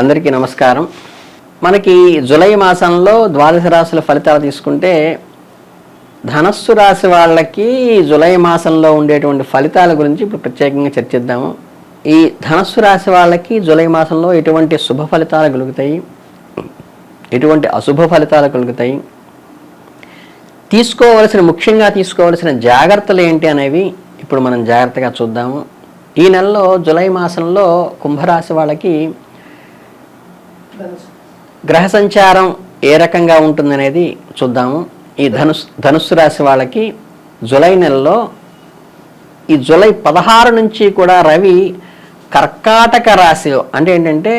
అందరికీ నమస్కారం. మనకి జులై మాసంలో ద్వాదశ రాశుల ఫలితాలు తీసుకుంటే ధనస్సు రాశి వాళ్ళకి జులై మాసంలో ఉండేటువంటి ఫలితాల గురించి ఇప్పుడు ప్రత్యేకంగా చర్చిద్దాము. ఈ ధనస్సు రాశి వాళ్ళకి జూలై మాసంలో ఎటువంటి శుభ ఫలితాలు కలుగుతాయి? ఎటువంటి అశుభ ఫలితాలు కలుగుతాయి? తీసుకోవలసిన ముఖ్యంగా తీసుకోవలసిన జాగ్రత్తలు ఏంటి అనేవి ఇప్పుడు మనం జాగ్రత్తగా చూద్దాము. ఈ నెలలో జులై మాసంలో కుంభరాశి వాళ్ళకి గ్రహ సంచారం ఏ రకంగా ఉంటుందనేది చూద్దాము. ఈ ధనుస్ ధనుస్సు రాశి వాళ్ళకి జూలై నెలలో ఈ జూలై పదహారు నుంచి కూడా రవి కర్కాటక రాశిలో అంటే ఏంటంటే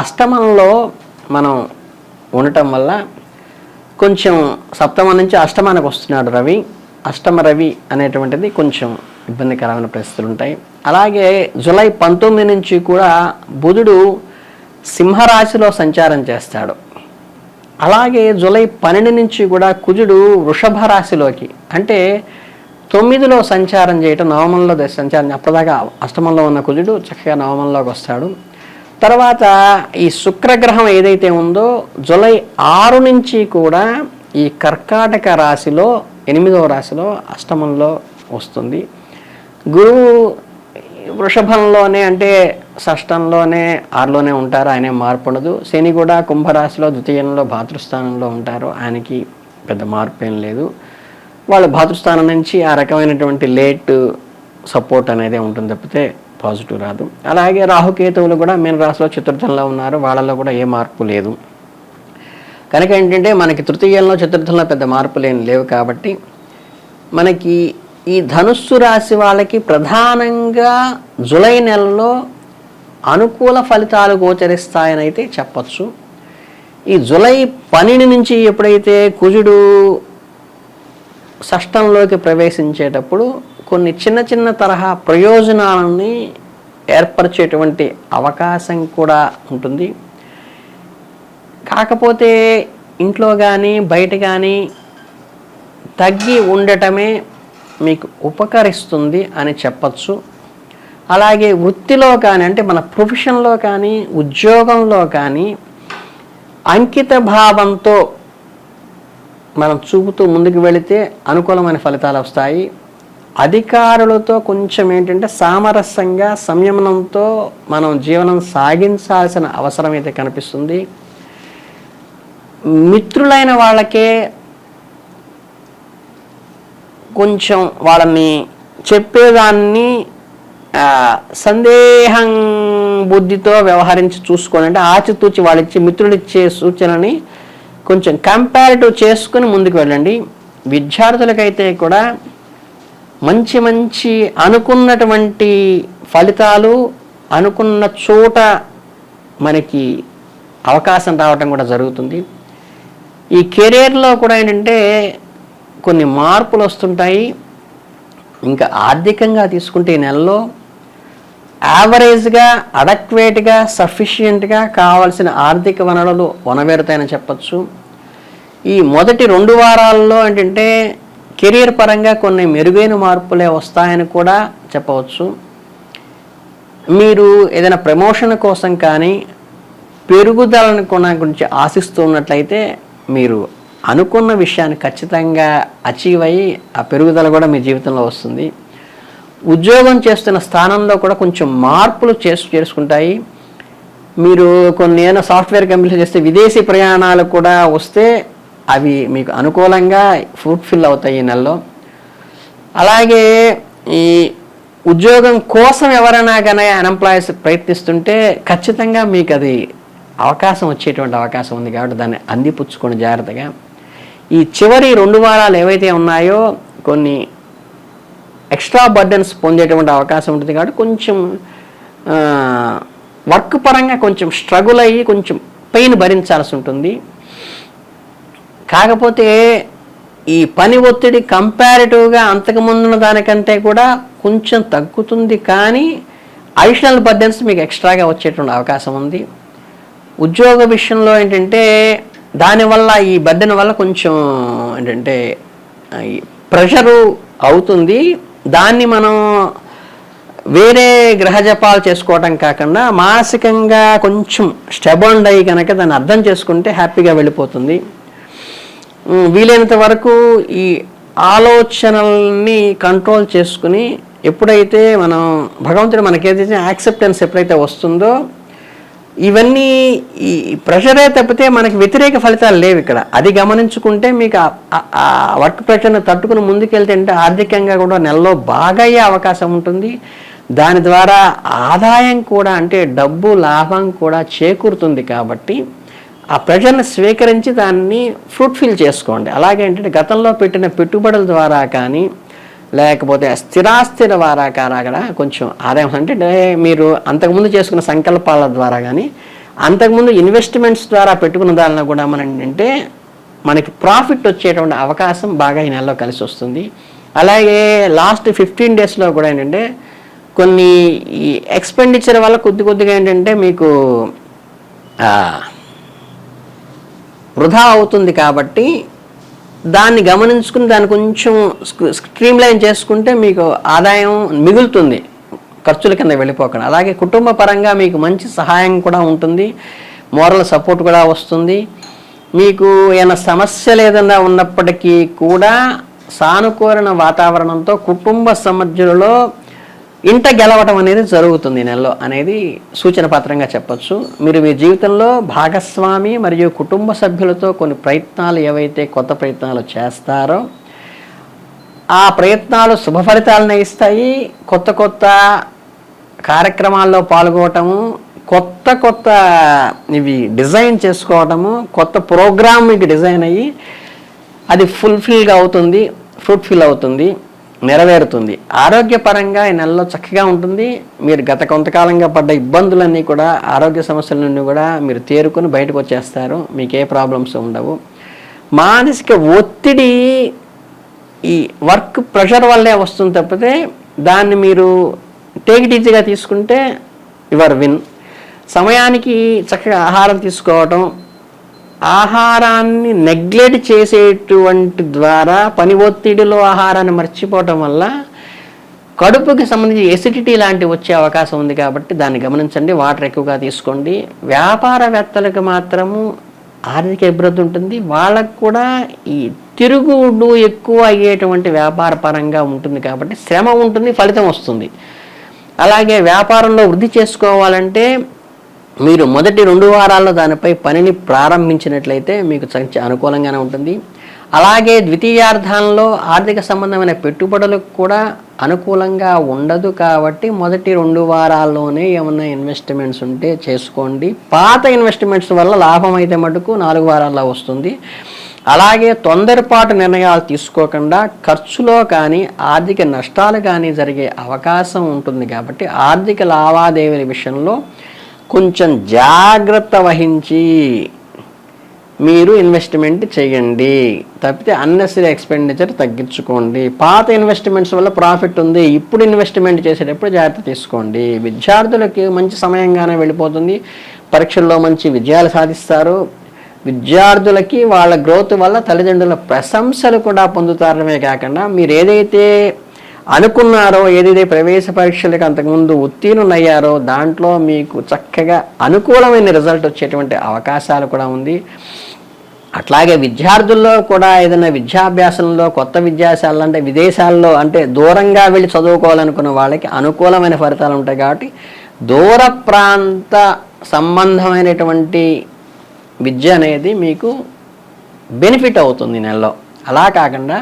అష్టమంలో మనం ఉండటం వల్ల కొంచెం సప్తమం నుంచి అష్టమానికి వస్తున్నాడు రవి. అష్టమ రవి అనేటువంటిది కొంచెం ఇబ్బందికరమైన పరిస్థితులు ఉంటాయి. అలాగే జూలై పంతొమ్మిది నుంచి కూడా బుధుడు సింహరాశిలో సంచారం చేస్తాడు. అలాగే జూలై పన్నెండు నుంచి కూడా కుజుడు వృషభ రాశిలోకి అంటే తొమ్మిదిలో సంచారం చేయటం నవమంలో సంచారం అప్పటిదాకా అష్టమంలో ఉన్న కుజుడు చక్కగా నవమంలోకి వస్తాడు. తర్వాత ఈ శుక్రగ్రహం ఏదైతే ఉందో జూలై ఆరు నుంచి కూడా ఈ కర్కాటక రాశిలో ఎనిమిదవ రాశిలో అష్టమంలో వస్తుంది. గురువు వృషభంలోనే అంటే షష్టంలోనే ఆరులోనే ఉంటారు ఆయన మార్పు ఉండదు. శని కూడా కుంభరాశిలో ద్వితీయంలో భాతృస్థానంలో ఉంటారు. ఆయనకి పెద్ద మార్పు ఏం లేదు. వాళ్ళు భాతృస్థానం నుంచి ఆ రకమైనటువంటి లేట్ సపోర్ట్ అనేది ఉంటుంది తప్పితే పాజిటివ్ రాదు. అలాగే రాహుకేతువులు కూడా మీన రాశిలో చతుర్థంలో ఉన్నారు. వాళ్ళలో కూడా ఏ మార్పు లేదు. కనుక ఏంటంటే మనకి తృతీయంలో చతుర్థంలో పెద్ద మార్పులు ఏం లేవు కాబట్టి మనకి ఈ ధనుస్సు రాశి వాళ్ళకి ప్రధానంగా జూలై నెలలో అనుకూల ఫలితాలు గోచరిస్తాయని అయితే చెప్పచ్చు. ఈ జూలై పన్నెండు నుంచి ఎప్పుడైతే కుజుడు షష్టంలోకి ప్రవేశించేటప్పుడు కొన్ని చిన్న చిన్న తరహా ప్రయోజనాలని ఏర్పరిచేటువంటి అవకాశం కూడా ఉంటుంది. కాకపోతే ఇంట్లో కానీ బయట కానీ తగ్గి ఉండటమే మీకు ఉపకరిస్తుంది అని చెప్పచ్చు. అలాగే వృత్తిలో కానీ అంటే మన ప్రొఫెషన్లో కానీ ఉద్యోగంలో కానీ అంకిత భావంతో మనం చూపుతూ ముందుకు వెళితే అనుకూలమైన ఫలితాలు వస్తాయి. అధికారులతో కొంచెం ఏంటంటే సామరస్యంగా సంయమనంతో మనం జీవనం సాగించాల్సిన అవసరం అయితే కనిపిస్తుంది. మిత్రులైన వాళ్ళకే కొంచెం వాళ్ళని చెప్పేదాన్ని సందేహం బుద్ధితో వ్యవహరించి చూసుకోండి అంటే ఆచితూచి వాళ్ళు ఇచ్చే సూచనని కొంచెం కంపారిటివ్ చేసుకుని ముందుకు వెళ్ళండి. విద్యార్థులకైతే కూడా మంచి మంచి అనుకున్నటువంటి ఫలితాలు అనుకున్న చోట మనకి అవకాశం రావటం కూడా జరుగుతుంది. ఈ కెరీర్లో కూడా ఏంటంటే కొన్ని మార్పులు వస్తుంటాయి. ఇంకా ఆర్థికంగా తీసుకుంటే ఈ నెలలో యావరేజ్గా అడక్వేట్గా సఫిషియెంట్గా కావాల్సిన ఆర్థిక వనరులు వనవేరుతాయని చెప్పచ్చు. ఈ మొదటి రెండు వారాల్లో ఏంటంటే కెరీర్ పరంగా కొన్ని మెరుగైన మార్పులే వస్తాయని కూడా చెప్పవచ్చు. మీరు ఏదైనా ప్రమోషన్ కోసం కానీ పెరుగుదలను కొన గురించి ఆశిస్తున్నట్లయితే మీరు అనుకున్న విషయాన్ని ఖచ్చితంగా అచీవ్ అయ్యి ఆ పెరుగుదల కూడా మీ జీవితంలో వస్తుంది. ఉద్యోగం చేస్తున్న స్థానంలో కూడా కొంచెం మార్పులు చేసు చేసుకుంటాయి. మీరు కొన్ని ఏదైనా సాఫ్ట్వేర్ కంపెనీలు చేస్తే విదేశీ ప్రయాణాలు కూడా వస్తే అవి మీకు అనుకూలంగా ఫ్రూట్ఫిల్ అవుతాయి ఈ నెలలో. అలాగే ఈ ఉద్యోగం కోసం ఎవరైనా కానీ అన్ఎంప్లాయీస్ ప్రయత్నిస్తుంటే ఖచ్చితంగా మీకు అది అవకాశం వచ్చేటువంటి అవకాశం ఉంది కాబట్టి దాన్ని అందిపుచ్చుకోండి జాగ్రత్తగా. ఈ చివరి రెండు వారాలు ఏవైతే ఉన్నాయో కొన్ని ఎక్స్ట్రా బర్డన్స్ పొందేటువంటి అవకాశం ఉంటుంది కాబట్టి కొంచెం వర్క్ పరంగా కొంచెం స్ట్రగుల్ అయ్యి కొంచెం పెయిన్ భరించాల్సి ఉంటుంది. కాకపోతే ఈ పని ఒత్తిడి కంపారిటివ్గా అంతకుముందున్న దానికంటే కూడా కొంచెం తగ్గుతుంది కానీ అడిషనల్ బర్డెన్స్ మీకు ఎక్స్ట్రాగా వచ్చేటువంటి అవకాశం ఉంది. ఉద్యోగ విషయంలో ఏంటంటే దానివల్ల ఈ బర్డెన్ వల్ల కొంచెం ఏంటంటే ప్రెషరు అవుతుంది. దాన్ని మనం వేరే గ్రహ జపాలు చేసుకోవటం కాకుండా మానసికంగా కొంచెం స్టెబోండ్ అయ్యి కనుక దాన్ని అర్థం చేసుకుంటే హ్యాపీగా వెళ్ళిపోతుంది. వీలైనంత వరకు ఈ ఆలోచనల్ని కంట్రోల్ చేసుకుని ఎప్పుడైతే మనం భగవంతుడు మనకి ఏదైతే యాక్సెప్టెన్స్ ఎప్పుడైతే వస్తుందో ఇవన్నీ ఈ ప్రెషరే తప్పితే మనకి వ్యతిరేక ఫలితాలు లేవు ఇక్కడ. అది గమనించుకుంటే మీకు ఆ- వర్క్ ప్రెషర్ని తట్టుకుని ముందుకెళ్తే అంటే ఆర్థికంగా కూడా నెలలో బాగా అయ్యే అవకాశం ఉంటుంది. దాని ద్వారా ఆదాయం కూడా అంటే డబ్బు లాభం కూడా చేకూరుతుంది కాబట్టి ఆ ప్రెషర్ని స్వీకరించి దాన్ని ఫ్రూట్ఫిల్ చేసుకోండి. అలాగే ఏంటంటే గతంలో పెట్టిన పెట్టుబడుల ద్వారా కానీ లేకపోతే స్థిరాస్థిర ద్వారా కానీ కొంచెం ఆదాయం అంటే మీరు అంతకుముందు చేసుకున్న సంకల్పాల ద్వారా కానీ అంతకుముందు ఇన్వెస్ట్మెంట్స్ ద్వారా పెట్టుకున్న దానిలో కూడా మనం ఏంటంటే మనకి ప్రాఫిట్ వచ్చేటువంటి అవకాశం బాగా ఈ నెలలో కలిసి వస్తుంది. అలాగే లాస్ట్ ఫిఫ్టీన్ డేస్లో కూడా ఏంటంటే కొన్ని ఈ ఎక్స్పెండిచర్ వల్ల కొద్ది కొద్దిగా ఏంటంటే మీకు వృధా అవుతుంది కాబట్టి దాన్ని గమనించుకుని దాన్ని కొంచెం స్ట్రీమ్ లైన్ చేసుకుంటే మీకు ఆదాయం మిగులుతుంది ఖర్చుల కింద వెళ్ళిపోకుండా. అలాగే కుటుంబ పరంగా మీకు మంచి సహాయం కూడా ఉంటుంది మోరల్ సపోర్ట్ కూడా వస్తుంది. మీకు ఏమైనా సమస్యలు ఏదైనా ఉన్నప్పటికీ కూడా సానుకూలన వాతావరణంతో కుటుంబ సమస్యలలో ఇంట గెలవటం అనేది జరుగుతుంది నెలలో అనేది సూచన పత్రంగా చెప్పచ్చు. మీరు మీ జీవితంలో భాగస్వామి మరియు కుటుంబ సభ్యులతో కొన్ని ప్రయత్నాలు ఏవైతే కొత్త ప్రయత్నాలు చేస్తారో ఆ ప్రయత్నాలు శుభ ఫలితాలను ఇస్తాయి. కొత్త కొత్త కార్యక్రమాల్లో పాల్గొనటము కొత్త కొత్త ఇవి డిజైన్ చేసుకోవటము కొత్త ప్రోగ్రామ్ మీకు డిజైన్ అయ్యి అది ఫుల్ఫిల్గా అవుతుంది ఫ్రూట్ఫిల్ అవుతుంది. నెరవేరుతుంది. ఆరోగ్యపరంగా ఈ నెలలో చక్కగా ఉంటుంది. మీరు గత కొంతకాలంగా పడ్డ ఇబ్బందులన్నీ కూడా ఆరోగ్య సమస్యల నుండి కూడా మీరు తేరుకొని బయటకు వచ్చేస్తారు. మీకు ఏ ప్రాబ్లమ్స్ ఉండవు. మానసిక ఒత్తిడి ఈ వర్క్ ప్రెషర్ వల్లే వస్తుంది తప్పితే దాన్ని మీరు టేక్ ఈజీగా తీసుకుంటే యువర్ విన్. సమయానికి చక్కగా ఆహారం తీసుకోవటం ఆహారాన్ని నెగ్లెక్ట్ చేసేటువంటి ద్వారా పని ఒత్తిడిలో ఆహారాన్ని మర్చిపోవటం వల్ల కడుపుకి సంబంధించి ఎసిడిటీ లాంటివి వచ్చే అవకాశం ఉంది కాబట్టి దాన్ని గమనించండి వాటర్ ఎక్కువగా తీసుకోండి. వ్యాపారవేత్తలకు మాత్రము ఆర్థిక అభివృద్ధి ఉంటుంది. వాళ్ళకు కూడా ఈ తిరుగుడు ఎక్కువ అయ్యేటువంటి వ్యాపార పరంగా ఉంటుంది కాబట్టి శ్రమ ఉంటుంది ఫలితం వస్తుంది. అలాగే వ్యాపారంలో వృద్ధి చేసుకోవాలంటే మీరు మొదటి రెండు వారాల్లో దానిపై పనిని ప్రారంభించినట్లయితే మీకు అనుకూలంగానే ఉంటుంది. అలాగే ద్వితీయార్థంలో ఆర్థిక సంబంధమైన పెట్టుబడులకు కూడా అనుకూలంగా ఉండదు కాబట్టి మొదటి రెండు వారాల్లోనే ఏమన్నా ఇన్వెస్ట్మెంట్స్ ఉంటే చేసుకోండి. పాత ఇన్వెస్ట్మెంట్స్ వల్ల లాభం అయితే మటుకు నాలుగు వారాల్లో వస్తుంది. అలాగే తొందరపాటు నిర్ణయాలు తీసుకోకుండా ఖర్చులో కానీ ఆర్థిక నష్టాలు కానీ జరిగే అవకాశం ఉంటుంది కాబట్టి ఆర్థిక లావాదేవీల విషయంలో కొంచెం జాగ్రత్త వహించి మీరు ఇన్వెస్ట్మెంట్ చేయండి. తప్పితే అన్నెసరీ ఎక్స్పెండిచర్ తగ్గించుకోండి. పాత ఇన్వెస్ట్మెంట్స్ వల్ల ప్రాఫిట్ ఉంది. ఇప్పుడు ఇన్వెస్ట్మెంట్ చేసేటప్పుడు జాగ్రత్త తీసుకోండి. విద్యార్థులకి మంచి సమయంగానే వెళ్ళిపోతుంది. పరీక్షల్లో మంచి విజయాలు సాధిస్తారు. విద్యార్థులకి వాళ్ళ గ్రోత్ వల్ల తల్లిదండ్రుల ప్రశంసలు కూడా పొందుతారమే కాకుండా మీరు ఏదైతే అనుకున్నారో ఏదైతే ప్రవేశ పరీక్షలకు అంతకుముందు ఉత్తీర్ణులయ్యారో దాంట్లో మీకు చక్కగా అనుకూలమైన రిజల్ట్ వచ్చేటువంటి అవకాశాలు కూడా ఉంది. అట్లాగే విద్యార్థుల్లో కూడా ఏదైనా విద్యాభ్యాసంలో కొత్త విద్యాశాలలో అంటే విదేశాల్లో అంటే దూరంగా వెళ్ళి చదువుకోవాలనుకున్న వాళ్ళకి అనుకూలమైన ఫలితాలు ఉంటాయి కాబట్టి దూర ప్రాంత సంబంధమైనటువంటి విద్య అనేది మీకు బెనిఫిట్ అవుతుంది నెలలో. అలా కాకుండా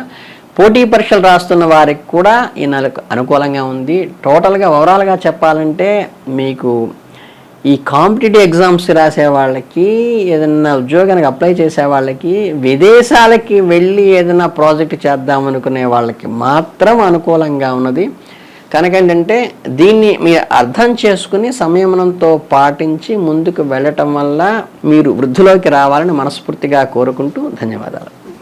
పోటీ పరీక్షలు రాస్తున్న వారికి కూడా ఈ నెల అనుకూలంగా ఉంది. టోటల్గా ఓవరాల్గా చెప్పాలంటే మీకు ఈ కాంపిటేటివ్ ఎగ్జామ్స్ రాసే వాళ్ళకి ఏదైనా ఉద్యోగానికి అప్లై చేసే వాళ్ళకి విదేశాలకి వెళ్ళి ఏదైనా ప్రాజెక్ట్ చేద్దాం అనుకునే వాళ్ళకి మాత్రం అనుకూలంగా ఉన్నది. కనుక ఏంటంటే దీన్ని మీరు అర్థం చేసుకుని సంయమనంతో పాటించి ముందుకు వెళ్ళటం వల్ల మీరు వృద్ధిలోకి రావాలని మనస్ఫూర్తిగా కోరుకుంటూ ధన్యవాదాలు.